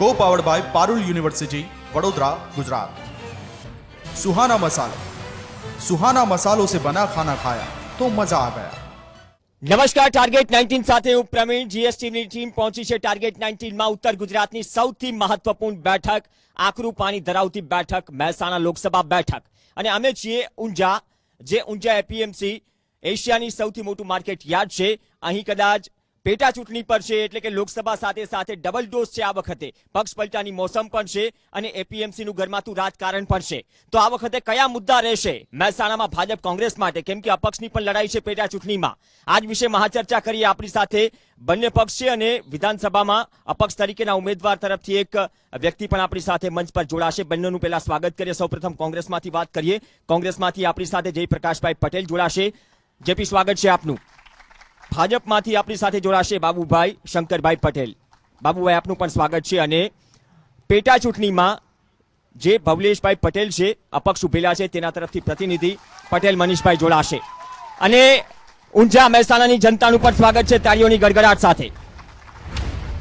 Co powered by Parul university Vadodara Gujarat Suhana મસાલો સુહાના મસાલો સે બના ખાના ખાયા તો મજા આ ગયા નમસ્કાર ટાર્ગેટ નાઇન્ટીન સાથે હું પ્રવીણ જીએસટીની ટીમ પહોંચી છે ટાર્ગેટ નાઇન્ટીનમાં ઉત્તર ગુજરાતની સૌથી મહત્વપૂર્ણ બેઠક આકરું પાણી ધરાવતી બેઠક મહેસાણા લોકસભા બેઠક અને અમે છીએ ઊંઝા જે ઊંઝા એપીએમસી એશિયાની સૌથી મોટું માર્કેટ યાર્ડ છે અહીં કદાચ પેટા ચૂંટણી પર છે, એટલે કે લોકસભા સાથે સાથે ડબલ ડોઝ છે આ વખતે. પક્ષ પલટાની મોસમ પણ છે અને એપીએમસી નું ગરમાતું રાજકારણ પણ છે. તો આ વખતે કયા મુદ્દા રહેશે મહેસાણામાં ભાજપ કોંગ્રેસ માટે? કેમ કે અપક્ષની પણ લડાઈ છે પેટા ચૂંટણીમાં આજ વિશે મહાચર્ચા કરીએ આપણી સાથે બંને પક્ષ છે અને વિધાનસભામાં અપક્ષ તરીકેના ઉમેદવાર તરફથી એક વ્યક્તિ પણ આપણી સાથે મંચ પર જોડાશે. બંનેનું પહેલા સ્વાગત કરીએ. સૌપ્રથમ કોંગ્રેસમાંથી વાત કરીએ. કોંગ્રેસમાંથી આપણી સાથે જયપ્રકાશભાઈ પટેલ જોડાશે. જેપી સ્વાગત છે આપનું. ભાજપમાંથી આપણી સાથે જોડાશે બાબુભાઈ શંકરભાઈ પટેલ. બાબુભાઈ, આપનું પણ સ્વાગત છે અને પેટા ચૂંટણીમાં જે ભવલેશભાઈ પટેલ છે, અપક્ષ ઉભેલા છે, તેના તરફથી પ્રતિનિધિ પટેલ મનીષભાઈ જોડાશે. અને ઊંઝા મહેસાણાની જનતાનું પણ સ્વાગત છે તાળીઓની ગડગડાટ સાથે.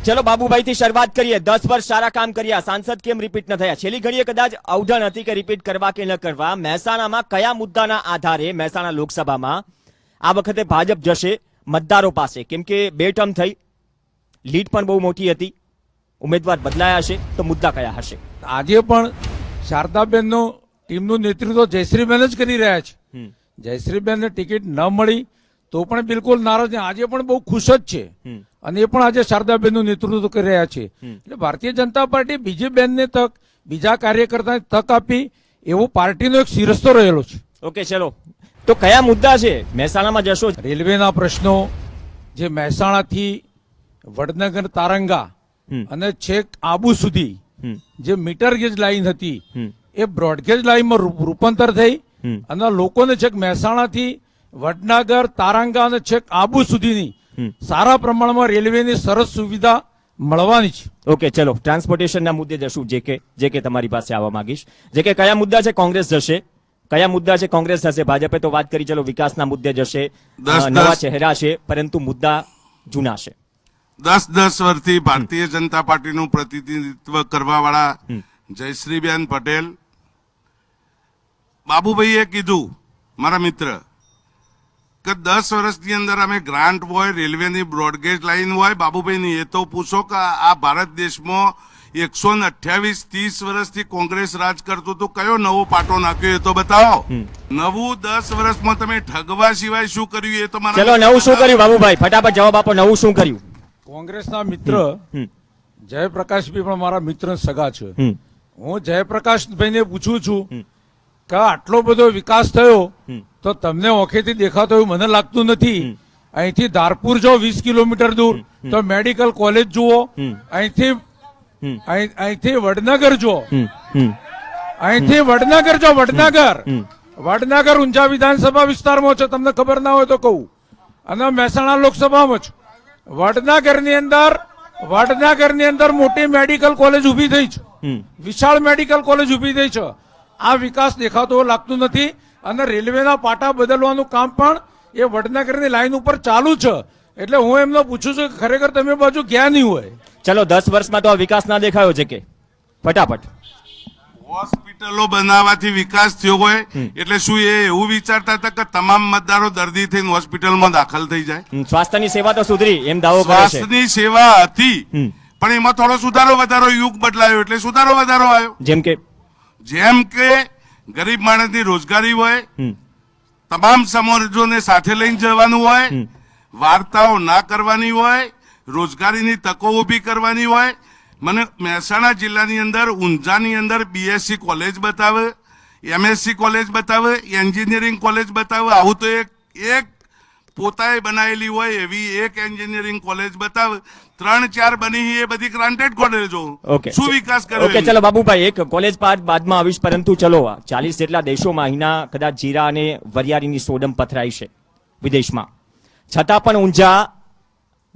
ચલો બાબુભાઈથી શરૂઆત કરીએ. દસ વર્ષ સારા કામ કર્યા, સાંસદ કેમ રિપીટ ન થયા? છેલ્લી ઘડીએ કદાચ અવઢણ હતી કે રિપીટ કરવા કે ન કરવા, મહેસાણામાં કયા મુદ્દાના આધારે મહેસાણા લોકસભામાં આ વખતે ભાજપ જશે? મતદારો પાસે. કેમ કે બે ટર્મ થઈ. લીડ પણ બહુ મોટી હતી. ઉમેદવાર બદલાયા હશે તો મુદ્દા કયા હશે? આજે પણ શારદાબેનનો ટીમનું નેતૃત્વ જયશ્રીબેન જ કરી રહ્યા છે. જયશ્રીબેનને ટિકિટ ન મળી તો પણ બિલકુલ નારાજ નહીં. આજે પણ બહુ ખુશ જ છે. અને એ પણ આજે શારદાબેનનું નેતૃત્વ કરી રહ્યા છે. એટલે ભારતીય જનતા પાર્ટી બીજી બેનને તક બીજા કાર્યકર્તાને તક આપી એવો પાર્ટીનો એક શિરસ્તો રહેલો છે. ઓકે ચલો. તો કયા મુદ્દા છે? મહેસાણામાં જશો. રેલવેના પ્રશ્નો જે મહેસાણાથી વડનગર તારંગા અને છેક આબુ સુધી જે મીટર ગેજ લાઈન હતી એ બ્રોડગેજ લાઈનમાં રૂપાંતર થઈ અને લોકોને છેક મહેસાણાથી વડનગર તારંગા અને છેક આબુ સુધીની સારા પ્રમાણમાં રેલવેની સરસ સુવિધા મળવાની છે. ઓકે ચલો ટ્રાન્સપોર્ટેશનના મુદ્દે જશું. જે કે જે કે તમારી પાસે આવવા માંગીશ. જે કે કયા મુદ્દા છે? કોંગ્રેસ જશે. કયા મુદ્દા છે? કોંગ્રેસ જશે ભાજપે તો વાત કરી ચલો વિકાસના મુદ્દે જશે. નવા ચહેરા છે પરંતુ મુદ્દા જૂના છે. દસ દસ વર્ષથી ભારતીય જનતા પાર્ટીનું પ્રતિનિધિત્વ કરવા વાળા જયશ્રીબેન પટેલ. બાબુભાઈએ કીધું મારા મિત્ર કે દસ વર્ષની અંદર અમે ગ્રાન્ટ હોય રેલવેની બ્રોડગેજ લાઈન હોય બાબુભાઈની એ તો પૂછો કે આ ભારત દેશમાં એકસો ને અઠ્યાવીસ ત્રીસ વર્ષથી કોંગ્રેસ રાજ કરતું હતું. કયો નવો પાટો નાખ્યો એ તો બતાવો. નવું દસ વર્ષમાં તમે ઠગવા સિવાય શું કર્યું એ તો મારા ચલો નવું શું કર્યું બાબુભાઈ? ફટાફટ જવાબ આપો નવું શું કર્યું? કોંગ્રેસના મિત્ર જયપ્રકાશ જયપ્રકાશભાઈ પણ મારા મિત્ર સગા છે. હું જયપ્રકાશભાઈને પૂછું છું કે આટલો બધો વિકાસ થયો તો તમને ઓખેથી દેખાતો એવું મને લાગતું નથી. અહીંથી ધારપુર જો વીસ કિલોમીટર દૂર. તો મેડિકલ કોલેજ જુઓ. અહીંથી અહીંથી વડનગર જો. અહીંથી વડનગર જો વડનગર. વડનગર ઊંઝા વિધાનસભા વિસ્તારમાં છે તમને ખબર ના હોય તો કહું. અને મહેસાણા લોકસભામાં છે. વડનગરની અંદર વડનગરની અંદર મોટી મેડિકલ કોલેજ ઊભી થઈ છે. વિશાળ મેડિકલ કોલેજ ઊભી થઈ છે. આ વિકાસ દેખાતો લાગતું નથી. અને રેલવેના પાટા બદલવાનું કામ પણ એ વડનગરની લાઈન ઉપર ચાલુ છે. એટલે હું એમને પૂછું છું કે ખરેખર તમે બાજુ ગયા નહીં હોય. ચલો દસ વર્ષમાં તો વિકાસ ના દેખાયો છે કે. ફટાફટ. હોસ્પિટલો બનાવવાથી વિકાસ થયો હોય એટલે શું એ એવું વિચારતા હતા કે તમામ મતદારો દર્દી થઈને હોસ્પિટલમાં દાખલ થઈ જાય? સ્વાસ્થ્યની સેવા તો સુધરી એમ દાવો કરે છે. સ્વાસ્થ્યની સેવા હતી પણ એમાં થોડો સુધારો વધારો યુગ બદલાયો એટલે સુધારો વધારો આવ્યો. જેમ કે? જેમ કે ગરીબ માણસની રોજગારી હોય તમામ સમાજોને સાથે લઈને જવાનું હોય વાર્તાઓ ના કરવાની હોય રોજગારીની તકો ઊભી કરવાની હોય. મને મહેસાણા જિલ્લાની અંદર ઊંઝાની અંદર બીએસસી કોલેજ બતાવે એમએસસી કોલેજ બતાવે એન્જિનિયરિંગ કોલેજ બતાવે. આવું તો એક એક પોતાએ બનાવેલી હોય એવી એક એન્જિનિયરિંગ કોલેજ બતાવે. ત્રણ ચાર બની એ બધી ગ્રાન્ટેડ કોલેજો ઓકે શું વિકાસ કરે ઓકે ચલો બાબુભાઈ એક કોલેજ પાર્ટ બાદમાં આવીશ પરંતુ ચલો ચાલીસ જેટલા દેશોમાં અહીંના કદાચ જીરા અને વરિયાળીની સોડમ પથરાઈ છે વિદેશમાં. છતાં પણ ઊંઝા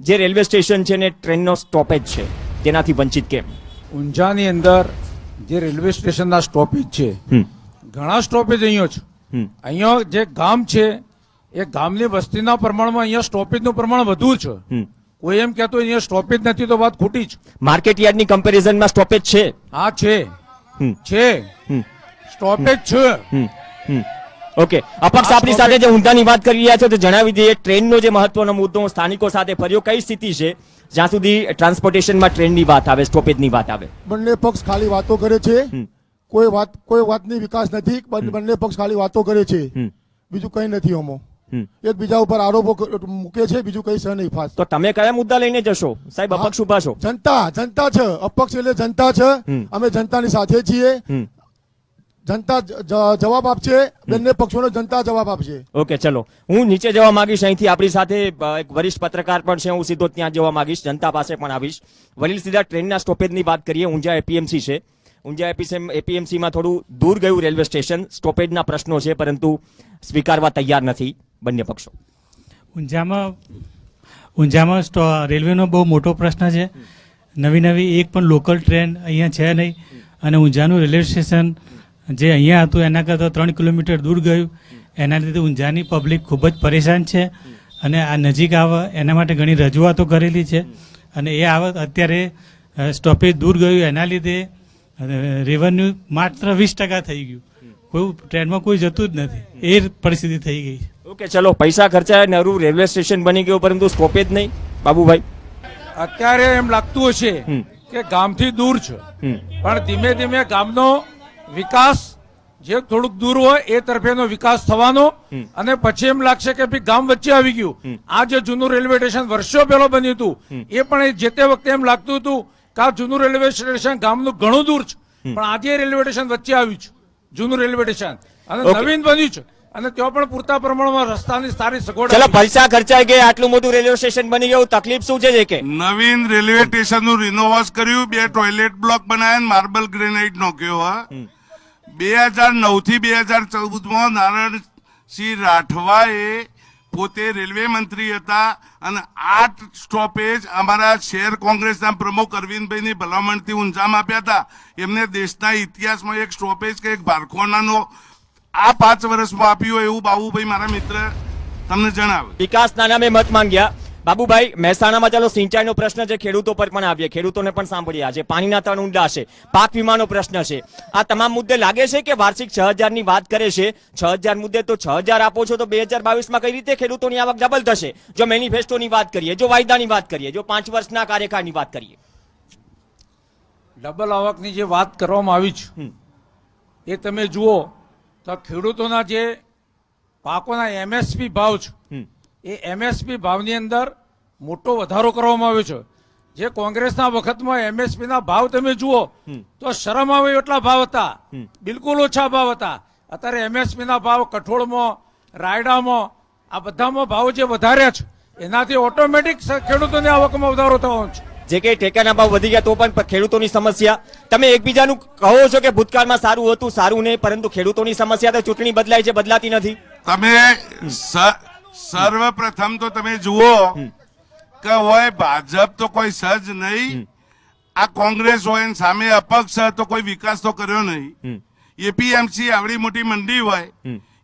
જે રેલવે સ્ટેશન છે ને ટ્રેનનો સ્ટોપેજ છે તેનાથી વંચિત કેમ ઊંઝાની અંદર જે રેલવે સ્ટેશનના સ્ટોપેજ છે. ઘણા સ્ટોપેજ અહીંયા છે. અહીંયા જે ગામ છે એ ગામની વસ્તીના પ્રમાણમાં અહીંયા સ્ટોપેજનું પ્રમાણ વધુ છે. કોઈ એમ કહેતો અહીંયા સ્ટોપેજ નથી તો વાત ખોટી જ માર્કેટ યાર્ડની કમ્પેરિઝનમાં સ્ટોપેજ છે હા છે. છે. સ્ટોપેજ છે. ઓકે અપક્ષ આપની સાથે જે ઊંધાની વાત કરી રહ્યા છો તો જણાવી દઈએ. ટ્રેનનો જે મહત્વનો મુદ્દો સ્થાનિકો સાથે ફર્યો કઈ સ્થિતિ છે? જ્યાં સુધી ટ્રાન્સપોર્ટેશનમાં ટ્રેનની વાત આવે સ્ટોપેજની વાત આવે. બંને પક્ષ ખાલી વાતો કરે છે. કોઈ વાત કોઈ વાતની વિકાસ નથી બંને પક્ષ ખાલી વાતો કરે છે. બીજું કઈ નથી આમાં એક એકબીજા ઉપર આરોપો મૂકે છે બીજું કઈ છે નહીં ફાસ તો તમે કયા મુદ્દા લઈને જશો? સાહેબ અપક્ષ ઊભા છો. જનતા જનતા છે. અપક્ષ એટલે જનતા છે. અમે જનતાની સાથે છીએ. હમ. જનતા જવાબ આપશે બંને પક્ષોનો જનતા જવાબ આપશે. ઓકે ચલો. હું નીચે જવા માંગીશ અહીંથી આપણી સાથે એક વરિષ્ઠ પત્રકાર પણ છે હું સીધો ત્યાં જવા માંગીશ જનતા પાસે પણ આવીશ. વડીલ સીધા ટ્રેનના સ્ટોપેજની વાત કરીએ ઊંઝા એપીએમસી છે. ઊંઝા એપીએમસીમાં થોડું દૂર ગયું રેલવે સ્ટેશન સ્ટોપેજના પ્રશ્નો છે પરંતુ સ્વીકારવા તૈયાર નથી બંને પક્ષો. ઊંઝામાં ઊંઝામાં સ્ટો રેલવેનો બહુ મોટો પ્રશ્ન છે. નવી નવી એક પણ લોકલ ટ્રેન અહીંયા છે નહીં. અને ઊંઝાનું રેલવે સ્ટેશન જે અહીંયા હતું એના કરતાં ત્રણ કિલોમીટર દૂર ગયું. એના લીધે ઊંઝાની પબ્લિક ખૂબ જ પરેશાન છે. અને આ નજીક આવે એના માટે ઘણી રજૂઆતો કરેલી છે. અને એ આવત અત્યારે સ્ટોપેજ દૂર ગયું. એના લીધે રેવન્યુ માત્ર વીસ ટકા થઈ ગયું. કોઈ ટ્રેનમાં કોઈ જતું જ નથી. એ પરિસ્થિતિ થઈ ગઈ છે. ઓકે ચલો પૈસા ખર્ચાય નરું રેલવે સ્ટેશન બની ગયું પરંતુ સ્ટોપેજ નહીં. બાબુભાઈ? અત્યારે એમ લાગતું હશે. કે ગામથી દૂર છે. પણ ધીમે ધીમે ગામનો વિકાસ જે થોડુંક દૂર હોય એ તરફેનો વિકાસ થવાનો અને પછી એમ લાગશે કે ભાઈ ગામ વચ્ચે આવી ગયું. આ જે જૂનું રેલવે સ્ટેશન વર્ષો પહેલો બન્યું હતું એ પણ જે તે વખતે એમ લાગતું હતું કે આ જૂનું રેલવે સ્ટેશન ગામનું ઘણું દૂર છે. પણ આજે રેલવે સ્ટેશન વચ્ચે આવ્યું છે જૂનું રેલવે સ્ટેશન. અને નવીન બન્યું છે. અને ત્યાં પણ પૂરતા પ્રમાણમાં રસ્તાની સારી સગવડ ચલો પૈસા ખર્ચાઈ ગયા આટલું મોટું રેલવે સ્ટેશન બની ગયું. તકલીફ શું છે કે? નવીન રેલવે સ્ટેશનનું રિનોવાસ કર્યું બે ટોયલેટ બ્લોક બનાવ્યા માર્બલ ગ્રેનાઇટ નાખ્યો હા? બે હજાર નવથી બે હજાર ચૌદમાં નારાયણસિંહ રાઠવાએ પોતે રેલવે મંત્રી હતા અને આઠ સ્ટોપેજ અમારા શહેર કોંગ્રેસના પ્રમુખ અરવિંદભાઈની ભલામણથી ઊંઝામાં આપ્યા હતા. એમને દેશના ઇતિહાસમાં એક સ્ટોપેજ કે એક બારખોનાનો આ પાંચ વર્ષમાં આપ્યું એવું બાબુભાઈ મારા મિત્ર તમને જણાવે. વિકાસના નામે મત માંગ્યા. બાબુભાઈ મહેસાણામાં ચાલો સિંચાઈનો પ્રશ્ન છે ખેડૂતો પર પણ આવીએ. ખેડૂતોને પણ સાંભળીએ. છે પાણીના તણ ઊંડા છે પાક વીમાનો પ્રશ્ન છે. આ તમામ મુદ્દે લાગે છે કે વાર્ષિક છ હજારની વાત કરે છે? છ હજાર મુદ્દે તો છ હજાર આપો છો તો બે હજાર બાવીસમાં કઈ રીતે ખેડૂતોની આવક ડબલ થશે? જો મેનિફેસ્ટોની વાત કરીએ જો વાયદાની વાત કરીએ જો પાંચ વર્ષના કાર્યકાળની વાત કરીએ. ડબલ આવકની જે વાત કરવામાં આવી છે. એ તમે જુઓ તો ખેડૂતોના જે પાકોના એમએસપી ભાવ છે. એ એમએસપી ભાવની અંદર મોટો વધારો કરવામાં આવ્યો છે. જે કોંગ્રેસના વખતમાં એમએસપી ના ભાવ તમે જુઓ તો શરમ આવે એટલા ભાવ હતા. બિલકુલ ઓછા ભાવ હતા. અત્યારે એમએસપી ના ભાવ કઠોળમાં રાયડામાં આ બધામાં ભાવ જે વધાર્યા છે એનાથી ઓટોમેટિક ખેડૂતોની આવકમાં વધારો થવાનો છે. જે કે ટેકાના ભાવ વધી ગયા તો પણ ખેડૂતોની સમસ્યા. તમે એકબીજાનું કહો છો કે ભૂતકાળમાં સારું હતું સારું નહીં પરંતુ ખેડૂતોની સમસ્યા તો ચૂંટણી બદલાય છે બદલાતી નથી. તમે સ- સર્વપ્રથમ તો તમે જુઓ કે હોય ભાજપ તો કોઈ સજ નહીં. આ કોંગ્રેસ હોય સામે અપક્ષ તો કોઈ વિકાસ તો કર્યો નહીં. એપીએમસી આવડી મોટી મંડી હોય.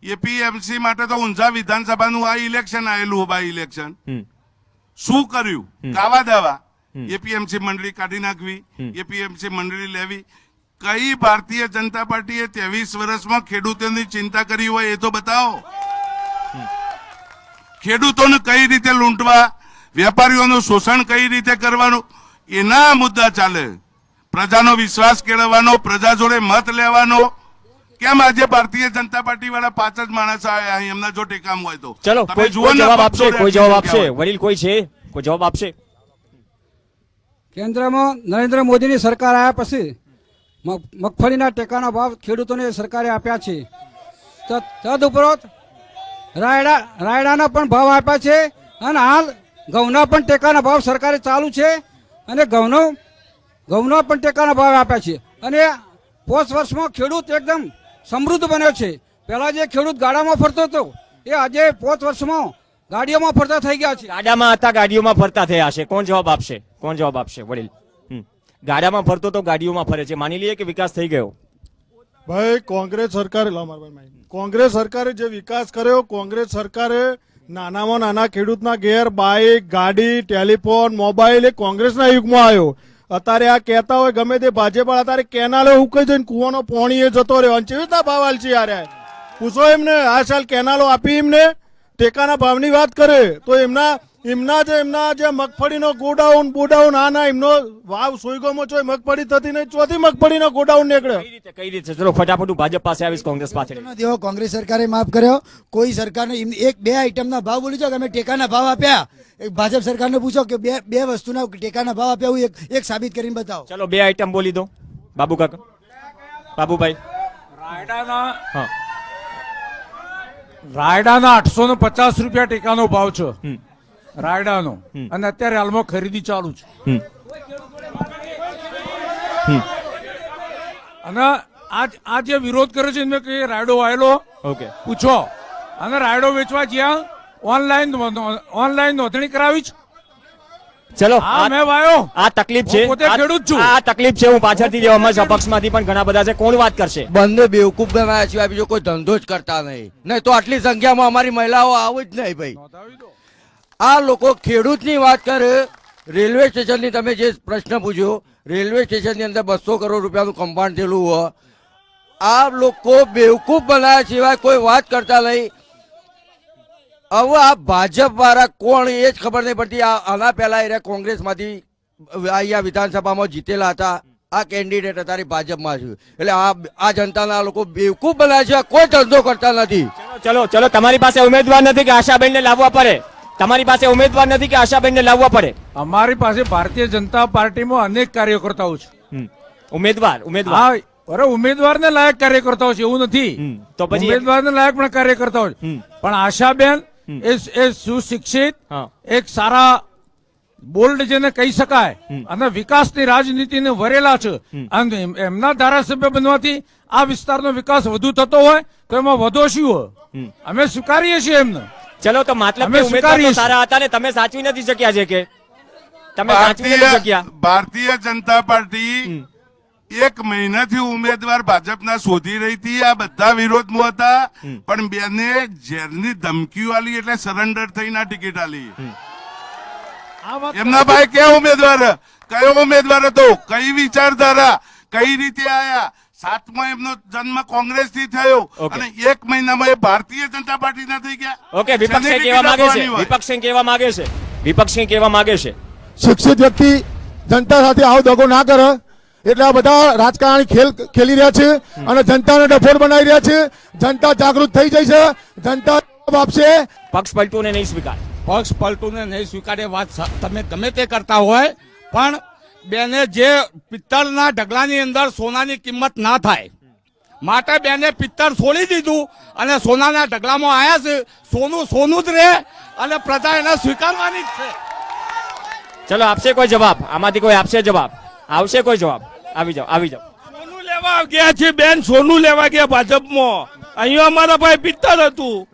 એપીએમસી માટે તો ઊંઝા વિધાનસભાનું આ ઇલેક્શન આવેલું બાય ઇલેક્શન. શું કર્યું? કાવા દાવા. એપીએમસી મંડળી કાઢી નાખવી. એપીએમસી મંડળી લેવી. કઈ ભારતીય જનતા પાર્ટીએ ત્રેવીસ વર્ષમાં ખેડૂતોની ચિંતા કરી હોય એ તો બતાવો. ખેડૂતોને કઈ રીતે લૂંટવા વેપારીઓનું શોષણ કઈ રીતે કરવાનું એના મુદ્દા ચાલે. પ્રજાનો વિશ્વાસ કેળવવાનો પ્રજા જોડે મત લેવાનો. કેમ આજે ભારતીય જનતા પાર્ટી વાળા પાંચ જ માણસ આવ્યા અહીં? એમના જો ટેકામ હોય તો. ચલો તમે જુઓ જવાબ આપશે કોઈ જવાબ આપશે. વડીલ કોઈ છે? કોઈ જવાબ આપશે? કેન્દ્રમાં નરેન્દ્ર મોદીની સરકાર આવ્યા પછી મગફળીના ટેકાના ભાવ ખેડૂતોને સરકારે આપ્યા છે. તદ તદુપરાંત રાયડા, રાયડાના પણ ભાવ આપ્યા છે અને હાલ ઘઉંના પણ ટેકાના ભાવ સરકારે ચાલુ છે અને ઘઉંનો, ઘઉંના પણ ટેકાના ભાવ આપ્યા છે. અને પોષ વર્ષમાં ખેડૂત એકદમ સમૃદ્ધ બન્યો છે. પહેલાં જે ખેડૂત ગાડામાં ફરતો હતો, એ આજે પોચ વર્ષમાં ગાડીઓમાં ફરતા થઈ ગયા છે. ગાડામાં હતા, ગાડીઓમાં ફરતા થયા છે કોણ જવાબ આપશે? કોણ જવાબ આપશે? વડીલ. ગાડામાં ફરતો તો ગાડીઓમાં ફરે છે. માની લઈએ કે વિકાસ થઈ ગયો. ભાઈ, કોંગ્રેસ સરકારે. કોંગ્રેસ સરકારે જે વિકાસ કર્યો, કોંગ્રેસ સરકારે નાનામાં નાના ખેડૂતના ઘેર બાઇક, ગાડી, ટેલિફોન, મોબાઈલ એ કોંગ્રેસના યુગમાં આવ્યો અત્યારે આ કહેતા હોય, ગમે તે ભાજપ અત્યારે કેનાલે ઉકઈ જઈને કુવાનો પોણી જતો રહ્યો અને કેવી રીતના ભાવ યાર આ? પૂછો એમને, આ સાલ કેનાલો આપી એમને, ટેકાના ભાવની વાત કરે, તો એમના એમના જે એમના જે મગફળીનો ગોડાઉન બોડાઉન આના એમનો વાવ સોયગોમાં છો મગફળી થતી નહીં ચોથી મગફળીનો ગોડાઉન નીકળે કઈ રીતે કઈ રીતે? ચલો ફટાફટ ભાજપ પાસે આવીશ કોંગ્રેસ પાસે. દેવો કોંગ્રેસ સરકારે માફ કર્યો. કોઈ સરકારને એમ- એક બે આઈટમના ભાવ બોલી છો કે અમે ટેકાના ભાવ આપ્યા. એક ભાજપ સરકારને પૂછો કે બે બે વસ્તુના ટેકાના ભાવ આપ્યા હું એક એક સાબિત કરીને બતાવો. ચલો બે આઈટમ બોલી દો. બાબુ કાકા. બાબુભાઈ. રાયડાના હા. રાયડાના આઠસો ને પચાસ રૂપિયા ટેકાનો ભાવ છે. હમ. રાયડાનો. અને અત્યારે હાલમાં ખરીદી ચાલુ છે. અને આ આ જે વિરોધ કરે છે કે રાયડો વાયેલો ઓકે. પૂછો. અને રાયડો વેચવા જ્યાં ઓનલાઈન ઓનલાઈન નોંધણી કરાવી છે. ચલો હા આ- મેં વાયો. આ તકલીફ છે. આ- ખેડૂત છું. આ તકલીફ છે હું પાછળથી જવામાં અપક્ષમાંથી પણ ઘણા બધા છે. કોણ વાત કરશે? બંને બેવકૂફ બનાવ્યા સિવાય બીજો કોઈ ધંધો જ કરતા નહીં. નહીં તો આટલી સંખ્યામાં અમારી મહિલાઓ આવું જ નહીં ભાઈ. આ લોકો ખેડૂતની વાત કરે, રેલવે સ્ટેશનની તમે જે પ્રશ્ન પૂછ્યો, રેલવે સ્ટેશનની અંદર બસો કરોડ રૂપિયાનું કમ્પાઉન્ડ થયેલું હોય, આ લોકો બેવકૂફ બનાવ્યા સિવાય કોઈ વાત કરતા નહીં. હવે આ ભાજપ વાળા કોણ એ જ ખબર નહીં પડતી. આના પહેલા એ કોંગ્રેસમાંથી અહીંયા વિધાનસભામાં જીતેલા હતા. આ કેન્ડિડેટ હતા ભાજપમાં છે. એટલે આ આ જનતાના લોકો બેવકૂફ બનાવે છે કોઈ ધંધો કરતા નથી. ચલો ચલો, તમારી પાસે ઉમેદવાર નથી કે આશાબેનને લાવવા પડે? તમારી પાસે ઉમેદવાર નથી કે આશાબેનને લાવવા પડે? અમારી પાસે ભારતીય જનતા પાર્ટીમાં અનેક કાર્યકર્તાઓ છે. ઉમેદવાર ઉમેદવાર. અરે ઉમેદવારને લાયક કાર્યકર્તાઓ છે એવું નથી. તો પછી- ઉમેદવારને લાયક પણ કાર્યકર્તાઓ છે. પણ આશાબેન એ સુશિક્ષિત એક સારા બોલ્ડ જેને કહી શકાય. અને વિકાસની રાજનીતિને વરેલા છે. અને એમના ધારાસભ્ય બનવાથી આ વિસ્તારનો વિકાસ વધુ થતો હોય તો એમાં વધો શું હોય? અમે સ્વીકારીએ છીએ એમને. ચલો તો મતલબ ઉમેદવાર તો સારા હતા ને તમે સાચવી નથી શક્યા છે કે? તમે સાચવી નથી શક્યા. ભારતીય જનતા પાર્ટી એક મહિનાથી ઉમેદવાર ભાજપના શોધી રહી હતી. આ બધા વિરોધમાં હતા. પણ બેને ઝેરની ધમકીઓ આલી એટલે સરેન્ડર થઈને આ ટિકિટ આલી. એમના ભાઈ કયા ઉમેદવાર? કયો ઉમેદવાર હતો? કઈ વિચારધારા? કઈ રીતે આયા? સાતમો એમનો જન્મ કોંગ્રેસથી થયો ઓકે. અને એક મહિનામાં એ ભારતીય જનતા પાર્ટી ના થઈ ગયા. ઓકે વિપક્ષ કહેવા માંગે છે? વિપક્ષ કહેવા માંગે છે? વિપક્ષ કહેવા માંગે છે? શિક્ષિત વ્યક્તિ જનતા સાથે આવો દગો ના કરે. એટલે આ બધા રાજકારણી ખેલ ખેલી રહ્યા છે અને જનતાને ડફોર બનાવી રહ્યા છે. જનતા જાગૃત થઈ જાય છે. જનતા જવાબ આપશે. પક્ષ પલટુને નહીં સ્વીકાર. પક્ષ પલટુને નહીં સ્વીકારે વાત તમે ગમે તે કરતા હોય પણ બેને જે પિત્તળના ઢગલાની અંદર સોનાની કિંમત ના થાય માટે બેને પિત્તળ છોડી દીધું અને સોનાના ઢગલામાં આવ્યા છે સોનું સોનું જ રહે અને પ્રજા એને સ્વીકારવાની જ છે. ચલો આપશે કોઈ જવાબ? આમાંથી કોઈ આપશે જવાબ? આવશે કોઈ જવાબ? આવી જાઓ આવી જાઓ. સોનું લેવા ગયા છે બેન સોનું લેવા ગયા ભાજપમાં. અહીંયા અમારા ભાઈ પિત્તળ હતું.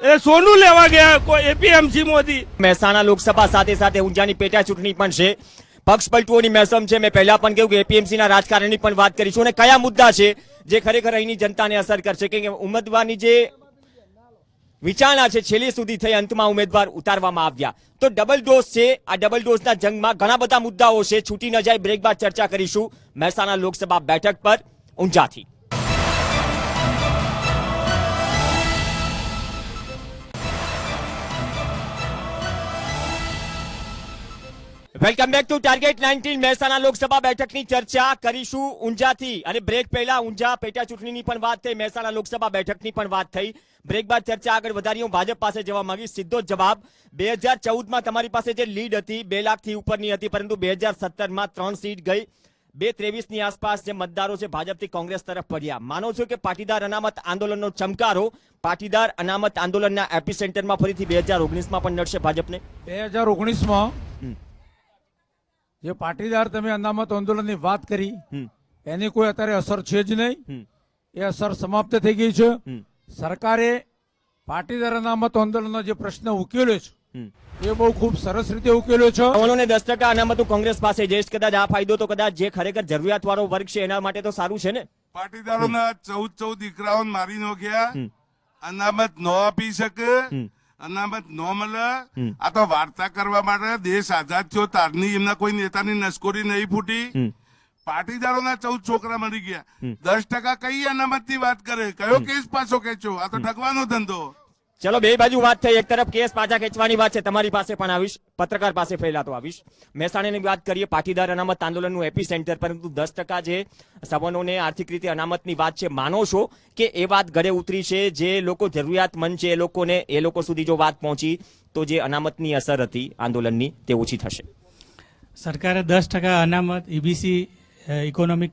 એ સોનું લેવા ગયા કોઈ એપીએમસી મોદી. મહેસાણા લોકસભા સાથે સાથે ઊંઝાની પેટા ચૂંટણી પણ છે. પક્ષ પલટુઓની મહેસમ છે. મેં પહેલા પણ કહ્યું કે એપીએમસીના રાજકારણની પણ વાત કરીશું અને કયા મુદ્દા છે જે ખરેખર અહીંની જનતાને અસર કરશે? કે ઉમેદવારની જે વિચારણા છે, છેલ્લે સુધી થઈ અંતમાં ઉમેદવાર ઉતારવામાં આવ્યા. તો ડબલ ડોઝ છે. આ ડબલ ડોઝના જંગમાં ઘણા બધા મુદ્દાઓ છે. છૂટી ન જાય, બ્રેક બાદ ચર્ચા કરીશું. મહેસાણા લોકસભા બેઠક પર ઊંઝાથી. Welcome back to target 19 Mehsana Lok Sabha બેઠકની ચર્ચા કરીશું ઊંઝાથી. અને બ્રેક પહેલા ઊંઝા પેટા ચૂંટણીની પણ વાત થઈ. મહેસાણા લોકસભા બેઠકની પણ વાત થઈ. બ્રેક બાદ ચર્ચા આગળ વધારી હું ભાજપ પાસે જવા માંગીશ. સીધો જવાબ. બે હજાર ચૌદમાં તમારી પાસે જે લીડ હતી, બે લાખથી ઉપરની હતી, પરંતુ બે હજાર સત્તરમાં ત્રણ સીટ ગઈ. બે ત્રેવીસની આસપાસ જે મતદારો છે, ભાજપથી કોંગ્રેસ તરફ પડ્યા. માનો છો કે પાટીદાર અનામત આંદોલનનો ચમકારો? પાટીદાર અનામત આંદોલનના એપી સેન્ટરમાં ફરીથી બે હજાર ઓગણીસમાં પણ નડશે ભાજપને? બે હજાર ઓગણીસમાં. જે પાટીદાર તમે અનામત આંદોલનની વાત કરી હમ. એની કોઈ અત્યારે અસર છે જ નહીં. એ અસર સમાપ્ત થઈ ગઈ છે. સરકારે પાટીદાર અનામત આંદોલનનો જે પ્રશ્ન ઉકેલ્યો છે એ બહુ ખૂબ સરસ રીતે ઉકેલ્યો છે. નવ્વાણું દસ ટકા અનામત કોંગ્રેસ પાસે જઈશ કદાચ આ ફાયદો તો કદાચ જે ખરેખર જરૂરિયાત વાળો વર્ગ છે એના માટે તો સારું છે ને? પાટીદારોના ચૌદ ચૌદ દીકરાઓ મારી નો ગયા. અનામત ન આપી શકે. અનામત ન મળે આ તો વાર્તા કરવા માટે દેશ આઝાદ થયો. તારની એમના કોઈ નેતાની નસકોરી નહીં ફૂટી. પાટીદારોના ચૌદ છોકરા મરી ગયા. દસ ટકા કઈ અનામત વાત કરે? કયો કેસ પાછો ખેંચો આ તો ઠગવાનો ધંધો. ચલો, બે બાજુ વાત થઈ. એક તરફ કેસ પાછા ખેંચવાની વાત છે. તમારી પાસે પણ આવીશ. પત્રકાર પાસે ફેલાતો આવીશ. મહેસાણાની વાત કરીએ, પાટીદાર અનામત આંદોલનનું એપી સેન્ટર પરંતુ દસ ટકા જે સવનોને આર્થિક રીતે અનામતની વાત છે, માનો છો કે એ વાત ઘરે ઉતરી છે? જે લોકો જરૂરિયાતમંદ છે એ લોકોને, એ લોકો સુધી જો વાત પહોંચી, તો જે અનામતની અસર હતી આંદોલનની, તે ઓછી થશે. સરકારે દસ ટકા અનામત, ઈબીસી ઇકોનોમિક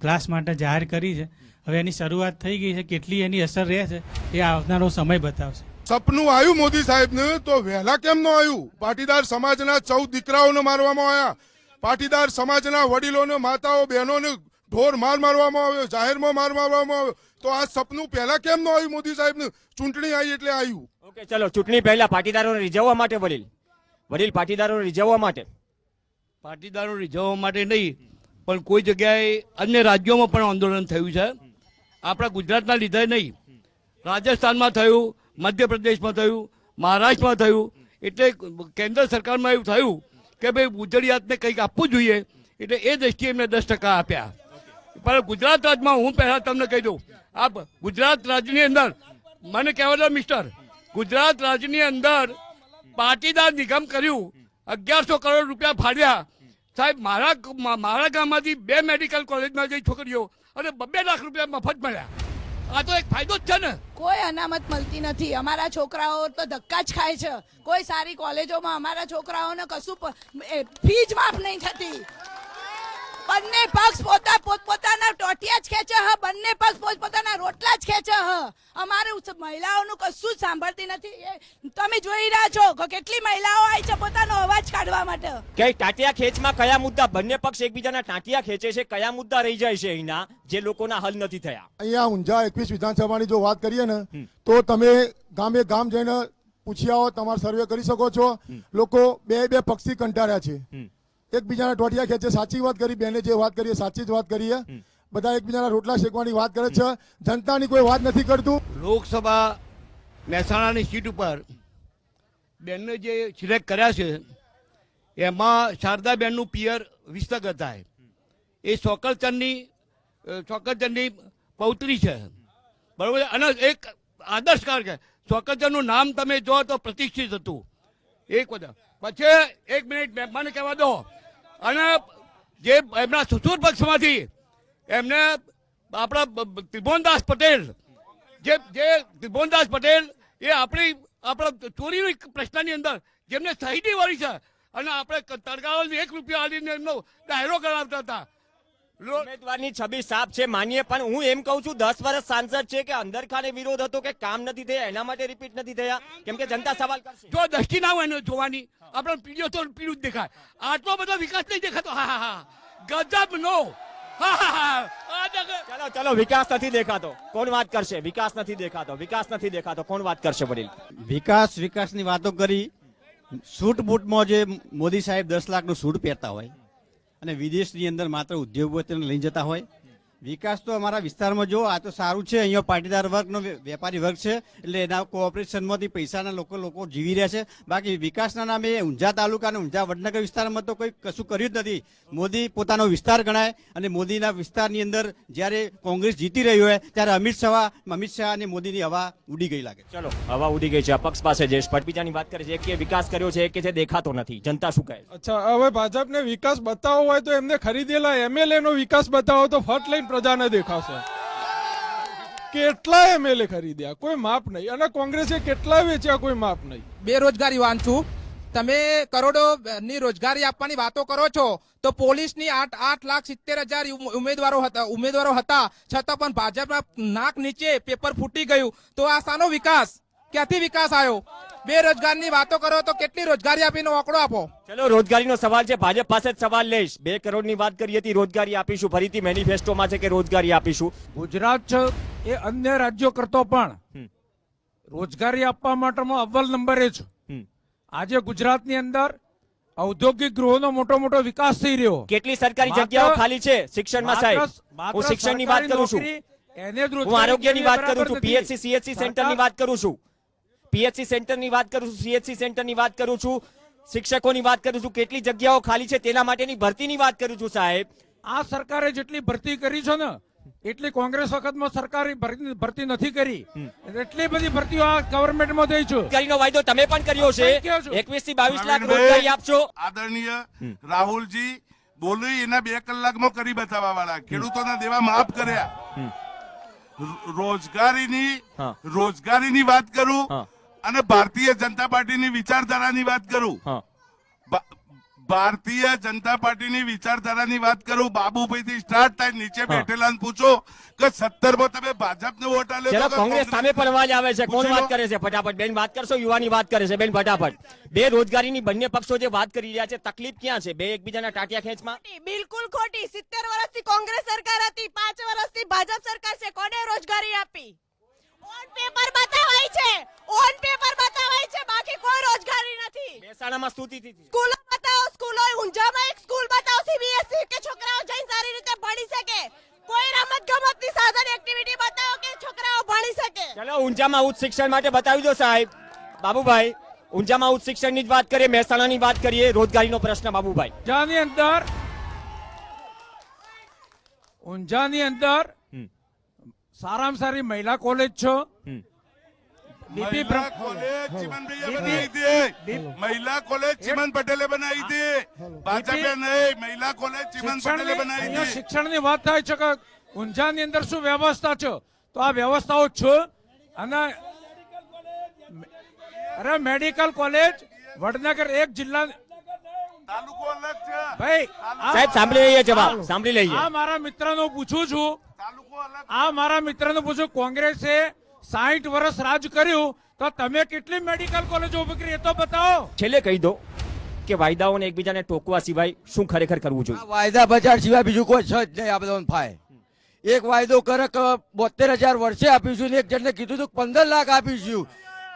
ક્લાસ માટે જાહેર કરી છે. હવે એની શરૂઆત થઈ ગઈ છે કેટલી એની અસર રહે છે એ આવનારો સમય બતાવશે. સપનું આવ્યું મોદી સાહેબને તો વહેલા કેમ ન આવ્યું? પાટીદાર સમાજના ચૌદ દીકરાઓને મારવામાં આવ્યા. પાટીદાર સમાજના વડીલોને માતાઓ બહેનોને ઢોર માર મારવામાં આવ્યો જાહેરમાં માર મારવામાં આવ્યો. તો આ સપનું પહેલા કેમ ન આવ્યું મોદી સાહેબને? ચૂંટણી આવી એટલે આવ્યું. ઓકે ચલો ચૂંટણી પહેલા પાટીદારોને રીઝવવા માટે વડીલ. વડીલ પાટીદારોને રીઝવવા માટે. પાટીદારો રીઝવવા માટે નહીં પણ કોઈ જગ્યાએ અન્ય રાજ્યોમાં પણ આંદોલન થયું છે. આપણા ગુજરાતના લીધે નહીં. રાજસ્થાનમાં થયું, મધ્યપ્રદેશમાં થયું, મહારાષ્ટ્રમાં થયું. એટલે કેન્દ્ર સરકારમાં એવું થયું કે ભાઈ ગુજરિયાતને કંઈક આપવું જોઈએ. એટલે એ દ્રષ્ટિએ એમને દસ ટકા આપ્યા. પણ ગુજરાત રાજ્યમાં હું પહેલાં તમને કહી દઉં, આ ગુજરાત રાજ્યની અંદર, મને કહેવા દો મિસ્ટર, ગુજરાત રાજ્યની અંદર પાટીદાર નિગમ કર્યું, અગિયારસો કરોડ રૂપિયા ફાળ્યા. સાહેબ, મારા મારા ગામમાંથી બે મેડિકલ કોલેજમાં જઈ છોકરીઓ અને બબ્બે લાખ રૂપિયા મફત મળ્યા આ તો એક ફાયદો જ છે ને. કોઈ અનામત મળતી નથી. અમારા છોકરાઓ તો ધક્કા જ ખાય છે. કોઈ સારી કોલેજોમાં અમારા છોકરાઓને કશું ફી જ માફ નહીં થતી. બંને પક્ષ પોતા પોતપોતાના ટોટિયા જ ખેંચે હ બંને પક્ષ પોતપોતાના રોટલા જ ખેંચે હ. અમારે મહિલાઓનું કશું જ સાંભળતી નથી. તમે જોઈ રહ્યા છો કે કેટલી મહિલાઓ આવી છે પોતાનો અવાજ કાઢવા માટે. કે ટાટિયા ખેંચમાં કયા મુદ્દા? બંને પક્ષ એકબીજાના ટાટિયા ખેંચે છે કયા મુદ્દા રહી જાય છે અહીંના જે લોકોના હલ નથી થયા? અહીંયા ઊંઝા એકવીસ વિધાનસભાની જો વાત કરીએ ને તો તમે ગામે ગામ જઈને પૂછી આવો તમારે સર્વે કરી શકો છો. લોકો બે બે પક્ષી કંટાળ્યા છે. એકબીજાના ટોટિયા ખેંચે સાચી વાત કરી બેને જે વાત કરીએ સાચી જ વાત કરીએ. બધા એકબીજાના રોટલા શેકવાની વાત કરે છે. જનતાની કોઈ વાત નથી કરતું. લોકસભા મહેસાણાની સીટ ઉપર બેનને જે સિલેક્ટ કર્યા છે એમાં શારદાબેનનું પિયર વિસ્તક હતા એ સોકલચંદની સોકલચંદની પૌત્રી છે. બરોબર? અને એક આદર્શકાર છે. સોકલચંદનું નામ તમે જો તો પ્રતિષ્ઠિત હતું. એક બધા પછી એક મિનિટ મહેમાન કહેવા દો. અને જે એમના સસુર પક્ષમાંથી એમને આપણા ત્રિભુવનદાસ પટેલ, જે જે ત્રિભુવનદાસ પટેલ એ આપણી, આપણા ચોરીની પ્રશ્નની અંદર, જેમને શહીદી વાળી છે, અને આપણે તડકાવાળને એક રૂપિયા આલીને એમનો ડાયરો કરાવતા હતા. ઉમેદવારની છબી સાફ છે માનીએ પણ હું એમ કહું છું દસ વર્ષ સાંસદ છે કે અંદર ખાને વિરોધ હતો કે કામ નથી થયા એના માટે રિપીટ નથી થયા કેમ કે જનતા સવાલ કરશે. જો દ્રષ્ટિ ના હોય જોવાની આપણે પીળો તો પીળું જ દેખાય. આટલો બધો વિકાસ નહીં દેખાતો. હા હા હા. ગજબ નો. હા હા હા. આ જગ- ચલો ચલો વિકાસ નથી દેખાતો. કોણ વાત કરશે? વિકાસ નથી દેખાતો વિકાસ નથી દેખાતો. કોણ વાત કરશે વડીલ? વિકાસ વિકાસની વાતો કરી. સૂટ બૂટમાં જે મોદી સાહેબ દસ લાખનું સૂટ પહેરતા હોય અને વિદેશની અંદર માત્ર ઉદ્યોગપતિઓને લઈ જતા હોય વિકાસ તો અમારા વિસ્તારમાં જો આ તો સારું છે. અહીંયા પાટીદાર વર્ગનો વેપારી વર્ગ છે. એટલે એના કોઓપરેશનમાંથી પૈસાના લોકો લોકો જીવી રહ્યા છે. બાકી વિકાસના નામે ઊંઝા તાલુકા અને ઊંઝા વડનગર વિસ્તારમાં તો કોઈ કશું કર્યું જ નથી. મોદી પોતાનો વિસ્તાર ગણાય અને મોદીના વિસ્તારની અંદર જ્યારે કોંગ્રેસ જીતી રહી હોય ત્યારે અમિત શાહ અમિત શાહ અને મોદીની હવા ઉડી ગઈ લાગે. ચલો હવા ઉડી ગઈ છે. અપક્ષ પાસે જે પટપીજાની વાત કરે છે. એક કે વિકાસ કર્યો છે એક કે જે દેખાતો નથી. જનતા શું કહે અચ્છા હવે ભાજપને વિકાસ બતાવવો હોય તો એમને ખરીદેલા એમએલએ નો વિકાસ બતાવો તો ફટ લઈને પ્રજાને દેખાશે. કેટલા એમએલએ ખરીદ્યા, કોઈ માપ નહીં. અને કોંગ્રેસે કેટલા વેચ્યા, કોઈ માપ નહીં. બેરોજગારી વાંચું તમે કરોડો ની રોજગારી આપવાની વાતો કરો છો, તો પોલીસની આઠ આઠ લાખ સિત્તેર હજાર ઉમેદવારો હતા ઉમેદવારો હતા, છતાં પણ ભાજપના નાક નીચે પેપર ફૂટી ગયું. તો આ શાનો વિકાસ? ક્યાંથી વિકાસ આવ્યો? બેરોજગારની વાતો કરો તો કેટલી રોજગારી આપીને આંકડો આપો? ચલો રોજગારીનો સવાલ છે. ભાજપ પાસે જ સવાલ લઈશ. બે કરોડની વાત કરી હતી રોજગારી આપીશું. ફરીથી મેનિફેસ્ટોમાં છે કે રોજગારી આપીશું? ગુજરાત છે એ અન્ય રાજ્યો કરતો પણ રોજગારી આપવા માટેમાં અવ્વલ નંબરે છે. આજે ગુજરાતની અંદર ઔદ્યોગિક ગૃહોનો મોટો મોટો વિકાસ થઈ રહ્યો. કેટલી સરકારી જગ્યાઓ ખાલી છે શિક્ષણમાં સાહેબ? હું શિક્ષણની વાત કરું છું. એને જ હું આરોગ્યની વાત કરું છું. પીએચસી સીએચસી સેન્ટરની વાત કરું છું. પીએચસી સેન્ટરની વાત કરું છું સીએચસી સેન્ટરની વાત કરું છું શિક્ષકોની વાત કરું છું કેટલી જગ્યાઓ ખાલી છે તેના માટેની ભરતીની વાત કરું છું સાહેબ. આ સરકારે જેટલી ભરતી કરી છે ને એટલી કોંગ્રેસ વખતમાં સરકારે ભરતી નથી કરી. એટલી બધી ભરતીઓ આ ગવર્મેન્ટમાં થઈ છે. વાયદો તમે પણ કર્યો છે. ક્યાં છો? એકવીસથી બાવીસ લાખ રોજગારી આપશો. આદરણીય રાહુલજી બોલી એના બે કલાકમાં કરી બતાવવા વાળા ખેડૂતોના દેવા માફ કર્યા. રોજગારીની રોજગારીની વાત કરું. અને ભારતીય જનતા પાર્ટીની વિચારધારાની વાત કરું? ભારતીય જનતા પાર્ટીની વિચારધારાની વાત કરું બાબુભાઈ થી સ્ટાર્ટ થાય નીચે બેઠેલા પૂછો કે સત્તરમાં તમે વોટ ચલો તો કે કોંગ્રેસ સામે પણ અવાજ આવે છે. કોણ વાત કરે છે? ફટાફટ. બેન વાત કરશો? યુવાની વાત કરે છે. બેન ફટાફટ. બે રોજગારીની બંને પક્ષો જે વાત કરી રહ્યા છે તકલીફ ક્યાં છે? બે એકબીજાના ટાટિયા ખેંચમાં. બિલકુલ ખોટી. સિત્તેર વર્ષથી કોંગ્રેસ સરકાર હતી પાંચ વર્ષથી ભાજપ સરકાર છે. કોને રોજગારી આપી? ઓન પેપર બતાવાય છે ઓન પેપર બતાવાય છે બાકી કોઈ રોજગારી મહેસાણામાં સ્થિતિ હતી સ્કૂલો બતાવો સ્કૂલો ઊંઝામાં એક સ્કૂલ બતાવો સીબીએસઈ કે છોકરાઓ જઈને સારી રીતે ભણી શકે કોઈ રમત ગમતની સાધન એક્ટિવિટી બતાવો કે છોકરાઓ ભણી શકે ચલો ઊંઝામાં ઉચ્ચ શિક્ષણ માટે બતાવી દો સાહેબ બાબુભાઈ ઊંઝામાં ઉચ્ચ શિક્ષણની જ વાત કરીએ મહેસાણાની વાત કરીએ રોજગારીનો પ્રશ્ન બાબુભાઈ ઊંઝાની અંદર ઊંઝાની અંદર સારામાં સારી મહિલા કોલેજ છે મહિલા કોલેજ ચિમનભાઈએ બનાવી હતી મહિલા કોલેજ ચિમન પટેલે બનાવી હતી ભાજપે નહીં મહિલા કોલેજ ચિમન પટેલે બનાવી હતી શિક્ષણની વાત થાય છે કે ઊંઝાની અંદર શું વ્યવસ્થા છે? તો આ વ્યવસ્થાઓ છે. અને અરે મેડિકલ કોલેજ વડનગર એક જિલ્લા તાલુકો અલગ છે. ભાઈ સાહેબ સાંભળી લઈએ જવાબ. સાંભળી લઈએ. આ મારા મિત્રનો પૂછું છું. આ મારા મિત્રને પૂછું કોંગ્રેસે સાહીઠ વર્ષ રાજ કર્યું તો તમે કેટલી મેડિકલ કોલેજો ઊભી કરી એ તો બતાવો. છેલ્લે કહી દો કે વાયદાઓને એકબીજાને ટોકવા સિવાય શું ખરેખર કરવું જોઈએ? વાયદા બજાર સિવાય બીજું કોઈ છે જ નહીં આ બધાનો ફાય. એક વાયદો કરે કે બોતેર હજાર વર્ષે આપીશું ને એક જણને કીધું હતું પંદર લાખ આપીશું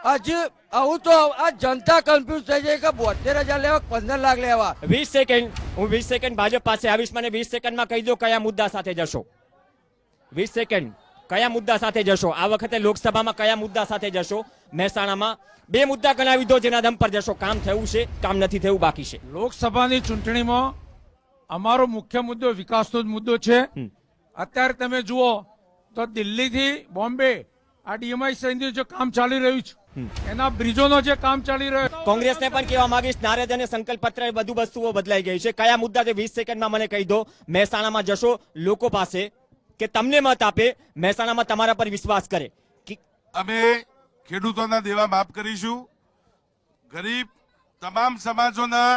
હજી આવું તો આ જનતા કન્ફ્યુઝ થઈ જાય કે બોતેર હજાર લેવા પંદર લાખ લેવા? વીસ સેકન્ડ હું વીસ સેકન્ડ ભાજપ પાસે આવીશ મને વીસ સેકન્ડમાં કહી દો કયા મુદ્દા સાથે જશો. વીસ સેકન્ડ કયા મુદ્દા સાથે જશો? આ વખતે લોકસભામાં કયા મુદ્દા સાથે જશો? મહેસાણામાં બે મુદ્દા ગણાવી દો જેના દમ પર જશો. કામ થયું છે કામ નથી થયું બાકી છે. લોકસભાની ચૂંટણીમાં અમારો મુખ્ય મુદ્દો વિકાસનો જ મુદ્દો છે. અત્યારે તમે જુઓ તો દિલ્હીથી બોમ્બે આ ડીએમઆઈ સહિતનું જે કામ ચાલી રહ્યું છે એના બ્રિજોનો જે કામ ચાલી રહ્યો કોંગ્રેસને પણ કહેવા માંગીશ નારેજ અને સંકલ્પ પત્ર બધું વસ્તુઓ બદલાઈ ગઈ છે. કયા મુદ્દા તે વીસ સેકન્ડમાં મને કહી દો. મહેસાણામાં જશો લોકો પાસે કે તમને મત આપે મહેસાણામાં તમારા પર વિશ્વાસ કરે. કે અમે ખેડૂતોના દેવા માફ કરીશું. ગરીબ તમામ સમાજોના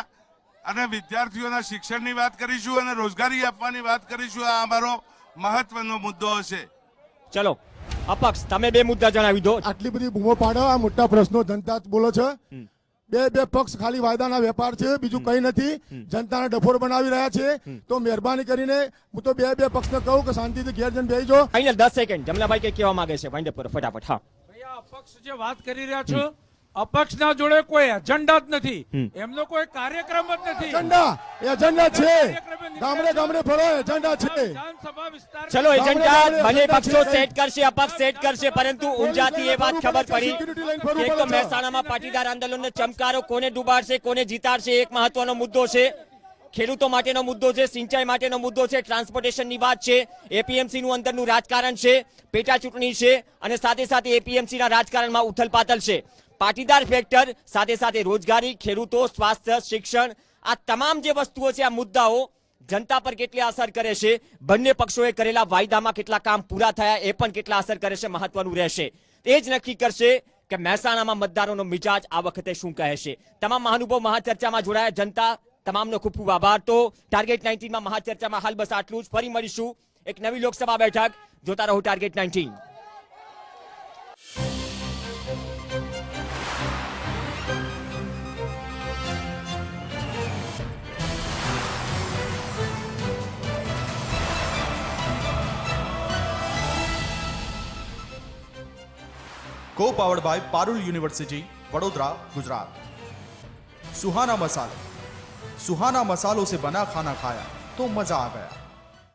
અને વિદ્યાર્થીઓના શિક્ષણની વાત કરીશું અને રોજગારી આપવાની વાત કરીશું. આ અમારો મહત્વનો મુદ્દો હશે. ચલો અપક્ષ તમે બે મુદ્દા જણાવી દો. આટલી બધી બૂમો પાડો આ મોટા પ્રશ્નો ધનતા જ બોલો છે. બે બે પક્ષ ખાલી વાયદાના વેપાર છે બીજું કઈ નથી. જનતાને ડફોર બનાવી રહ્યા છે. તો મહેરબાની કરીને હું તો બે બે પક્ષને કહું કે શાંતિથી ઘેર જઈને બેસી ફાઇનલ દસ સેકન્ડ. જમનાભાઈ કે કહેવા માંગે છે? વાઇન્ડ ફટાફટ. હા. પક્ષ જે વાત કરી રહ્યા છો અપક્ષના જોડે કોઈ એજન્ડા જ નથી. એમનો કોઈ કાર્યક્રમ જ નથી. એજન્ડા એજન્ડા છે. ગામડે ગામડે ફરો એજન્ડા છે. ચલો એજન્ડા ભલે પક્ષો સેટ કરશે અપક્ષ સેટ કરશે પરંતુ ઊંઝાથી એ વાત ખબર પડી એક તો મહેસાણામાં પાટીદાર આંદોલનને ચમકારો કોને ડૂબાડશે કોને જીતાડશે એક મહત્વનો મુદ્દો છે. ખેડૂતો માટેનો મુદ્દો છે સિંચાઈ માટેનો મુદ્દો છે ટ્રાન્સપોર્ટેશનની વાત છે એપીએમસી નું અંદરનું રાજકારણ છે પેટા ચૂંટણી છે અને સાથે સાથે એપીએમસી ના રાજકારણમાં ઉથલપાથલ છે. પાટીદાર ફેક્ટર, સાથે સાથે રોજગારી, ખેડૂતો, સ્વાસ્થ્ય, શિક્ષણ, આ તમામ જે વસ્તુઓ છે, આ મુદ્દાઓ જનતા પર કેટલી અસર કરે છે, બંને પક્ષોએ કરેલા વાયદામાં કેટલા કામ પૂરા થયા, એ પણ કેટલા અસર કરે છે, મહત્વનું રહેશે. એ જ નક્કી કરશે કે મહેસાણામાં મતદારોનો મિજાજ આ વખતે શું કહે છે. તમામ મહાનુભાવ મહાચર્ચામાં જોડાયા, જનતા તમામનો ખૂબ ખૂબ આભાર. તો ટાર્ગેટ નાઇન્ટીનમાં મહાચર્ચામાં હાલ બસ આટલું જ. ફરી મળીશું. એક નવી લોકસભા બેઠક. જોતા રહો target nineteen. को powered by Parul university Vadodara Gujarat Suhana मसाले सुहाना मसालों से बना खाना खाया तो मजा आ गया